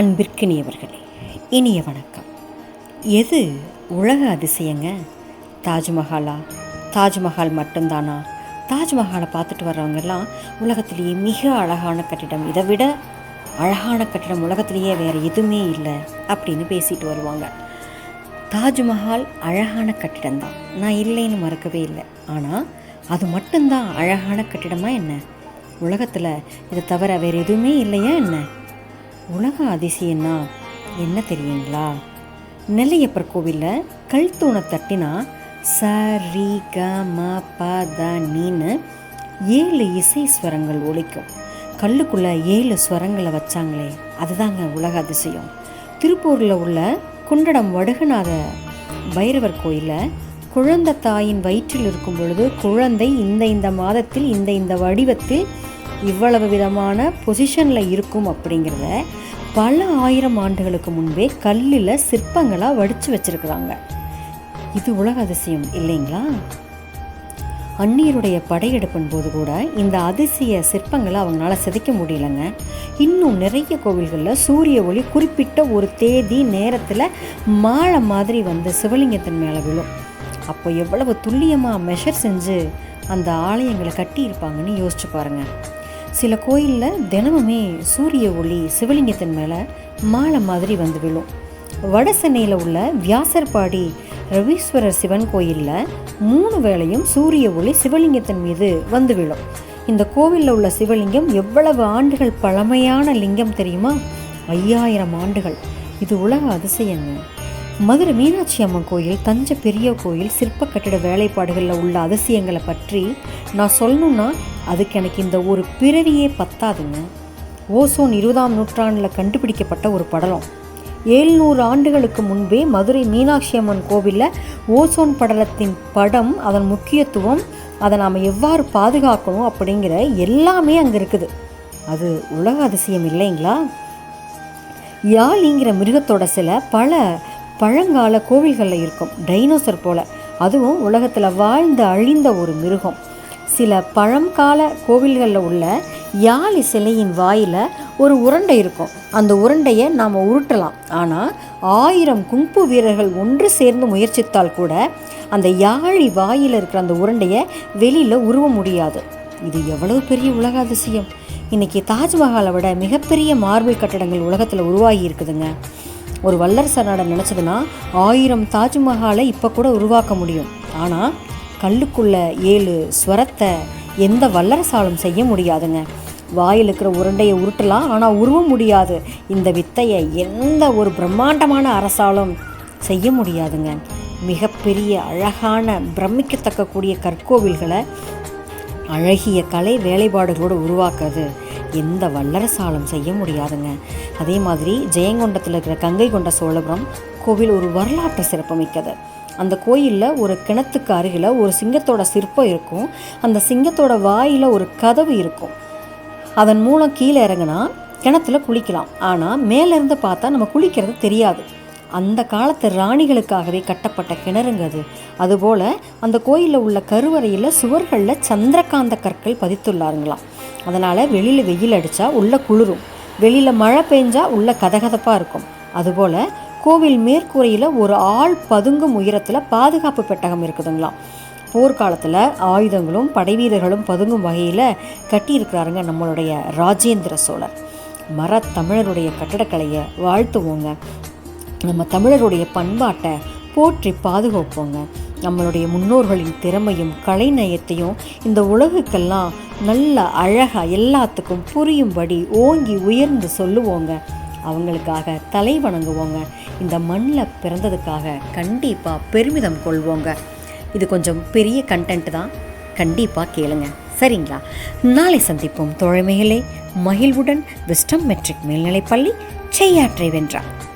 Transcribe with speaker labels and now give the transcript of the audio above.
Speaker 1: அன்பிற்கினியவர்களே இனிய வணக்கம். எது உலக அதிசயங்க? தாஜ்மஹாலா தாஜ்மஹால் மட்டும்தானா? தாஜ்மஹாலை பார்த்துட்டு வர்றவங்கெல்லாம் உலகத்திலேயே மிக அழகான கட்டிடம். இதை விட அழகான கட்டிடம் உலகத்திலேயே வேறு எதுவுமே இல்லை அப்படின்னு பேசிட்டு வருவாங்க. தாஜ்மஹால் அழகான கட்டிடம் தான் நான் இல்லைன்னு மறக்கவே இல்லை. ஆனால் அது மட்டும்தான் அழகான கட்டிடமா என்ன? உலகத்தில் இதை தவிர வேறு எதுவுமே இல்லையா என்ன? உலக அதிசயம்னா என்ன தெரியுங்களா? நெல்லையப்பர் கோவிலில் கல் தூணை தட்டினா ச ரி க ம ப த நீன்னு ஏழு இசை ஸ்வரங்கள் ஒழிக்கும் கல்லுக்குள்ளே ஏழு ஸ்வரங்களை வச்சாங்களே அதுதாங்க உலக அதிசயம். திருப்பூரில் உள்ள குண்டடம் வடுகநாத பைரவர் கோயிலில் குழந்தை தாயின் வயிற்றில் இருக்கும் பொழுது குழந்தை இந்த இந்த மாதத்தில் இந்த இந்த வடிவத்தில் இவ்வளவு விதமான பொசிஷனில் இருக்கும் அப்படிங்கிறத பல ஆயிரம் ஆண்டுகளுக்கு முன்பே கல்லில் சிற்பங்களாக வடித்து வச்சிருக்கிறாங்க. இது உலக அதிசயம் இல்லைங்களா? அந்நியருடைய படையெடுப்பின் போது கூட இந்த அதிசய சிற்பங்களை அவங்களால சிதைக்க முடியலங்க. இன்னும் நிறைய கோவில்களில் சூரிய ஒளி குறிப்பிட்ட ஒரு தேதி நேரத்தில் மாலை மாதிரி வந்து சிவலிங்கத்தின் மேலே விழும். அப்போ எவ்வளவு துல்லியமாக மெஷர் செஞ்சு அந்த ஆலயங்களை கட்டியிருப்பாங்கன்னு யோசிச்சு பாருங்கள் சில கோயிலில் தினமுமே சூரிய ஒளி சிவலிங்கத்தின் மேலே மாலை மாதிரி வந்து விழும். வட சென்னையில் உள்ள வியாசர்பாடி ரவீஸ்வரர் சிவன் கோயிலில் மூணு வேளையும் சூரிய ஒளி சிவலிங்கத்தின் மீது வந்து விழும். இந்த கோவிலில் உள்ள சிவலிங்கம் எவ்வளவு ஆண்டுகள் பழமையான லிங்கம் தெரியுமா? ஐயாயிரம் ஆண்டுகள். இது உலக அதிசயங்க. மதுரை மீனாட்சி அம்மன் கோயில் தஞ்சை பெரிய கோயில் சிற்ப கட்டிட வேலைப்பாடுகளில் உள்ள அதிசயங்களை பற்றி நான் சொல்லணுன்னா அதுக்கு எனக்கு இந்த ஒரு பிறவியே பத்தாதுங்க. ஓசோன் இருபதாம் நூற்றாண்டில் கண்டுபிடிக்கப்பட்ட ஒரு படலம். ஏழ்நூறு ஆண்டுகளுக்கு முன்பே மதுரை மீனாட்சி அம்மன் கோவிலில் ஓசோன் படலத்தின் படம் அதன் முக்கியத்துவம் அதை நாம் எவ்வாறு பாதுகாக்கணும் அப்படிங்கிற எல்லாமே அங்கே இருக்குது. அது உலக அதிசயம் இல்லைங்களா? யாழிங்கிற மிருகத்தோட சில பல பழங்கால கோவில்களில் இருக்கும். டைனோசர் போல். அதுவும் உலகத்தில் வாழ்ந்து அழிந்த ஒரு மிருகம். சில பழங்கால கோவில்களில் உள்ள யாழி சிலையின் வாயில் ஒரு உருண்டை இருக்கும். அந்த உருண்டையை நாம் உருட்டலாம். ஆனால் ஆயிரம் குங்பு வீரர்கள் ஒன்று சேர்ந்து முயற்சித்தால் கூட அந்த யாழி வாயில் இருக்கிற அந்த உருண்டையை வெளியில் உருவ முடியாது. இது எவ்வளவு பெரிய உலக அதிசயம். இன்றைக்கி தாஜ்மஹாலை விட மிகப்பெரிய மார்பிள் கட்டடங்கள் உலகத்தில் உருவாகி இருக்குதுங்க. ஒரு வல்லரச நாடு நினச்சதுன்னா ஆயிரம் தாஜ்மஹாலை இப்போ கூட உருவாக்க முடியும். ஆனால் கல்லுக்குள்ள ஏழு ஸ்வரத்தை எந்த வல்லரசாலும் செய்ய முடியாதுங்க. வாயில் இருக்கிற உருண்டையை உருட்டலாம் ஆனால் உருவ முடியாது. இந்த வித்தையை எந்த ஒரு பிரம்மாண்டமான அரசாலும் செய்ய முடியாதுங்க. மிகப்பெரிய அழகான பிரமிக்கத்தக்கக்கூடிய கற்கோவில்களை அழகிய கலை வேலைப்பாடுகளோடு உருவாக்குறது எந்த வல்லரசாலும் செய்ய முடியாதுங்க. அதே மாதிரி ஜெயங்கொண்டத்தில் இருக்கிற கங்கை கொண்ட சோழபுரம் கோவில் ஒரு வரலாற்று சிறப்புமிக்கது. அந்த கோயிலில் ஒரு கிணத்துக்கு அருகில் ஒரு சிங்கத்தோட சிற்பம் இருக்கும். அந்த சிங்கத்தோட வாயில் ஒரு கதவு இருக்கும். அதன் மூலம் கீழே இறங்கினா கிணத்துல குளிக்கலாம். ஆனால் மேலேருந்து பார்த்தா நம்ம குளிக்கிறது தெரியாது. அந்த காலத்து ராணிகளுக்காகவே கட்டப்பட்ட கிணறுங்க அது. அதுபோல் அந்த கோயிலில் உள்ள கருவறையில் சுவர்களில் சந்திரகாந்த கற்கள் பதித்துள்ளாருங்களாம். அதனால் வெளியில் வெயில் அடித்தா உள்ளே குளிரும். வெளியில் மழை பெஞ்சா உள்ள கதகதப்பாக இருக்கும். அதுபோல் கோவில் மேற்கூரையில் ஒரு ஆள் பதுங்கும் உயரத்தில் பாதுகாப்பு பெட்டகம் இருக்குதுங்களாம் போர்க்காலத்தில் ஆயுதங்களும் படைவீரர்களும் பதுங்கும் வகையில் கட்டியிருக்கிறாருங்க நம்மளுடைய ராஜேந்திர சோழர். மரத்தமிழருடைய கட்டடக்கலையை வாழ்த்துவோங்க. நம்ம தமிழருடைய பண்பாட்டை போற்றி பாதுகாப்போங்க. நம்மளுடைய முன்னோர்களின் திறமையும் கலைநயத்தையும் இந்த உலகுக்கெல்லாம் நல்ல அழகாக எல்லாத்துக்கும் புரியும்படி ஓங்கி உயர்ந்து சொல்லுவோங்க. அவங்களுக்காக தலை வணங்குவோங்க. இந்த மண்ணில் பிறந்ததுக்காக கண்டிப்பாக பெருமிதம் கொள்வோங்க. இது கொஞ்சம் பெரிய கண்டென்ட் தான். கண்டிப்பாக கேளுங்க. சரிங்களா? நாளை சந்திப்போம். தோழமைகளே மகிழ்வுடன் விஸ்டம் மெட்ரிக் மேல்நிலைப்பள்ளி செய்யாற்றை வென்றார்.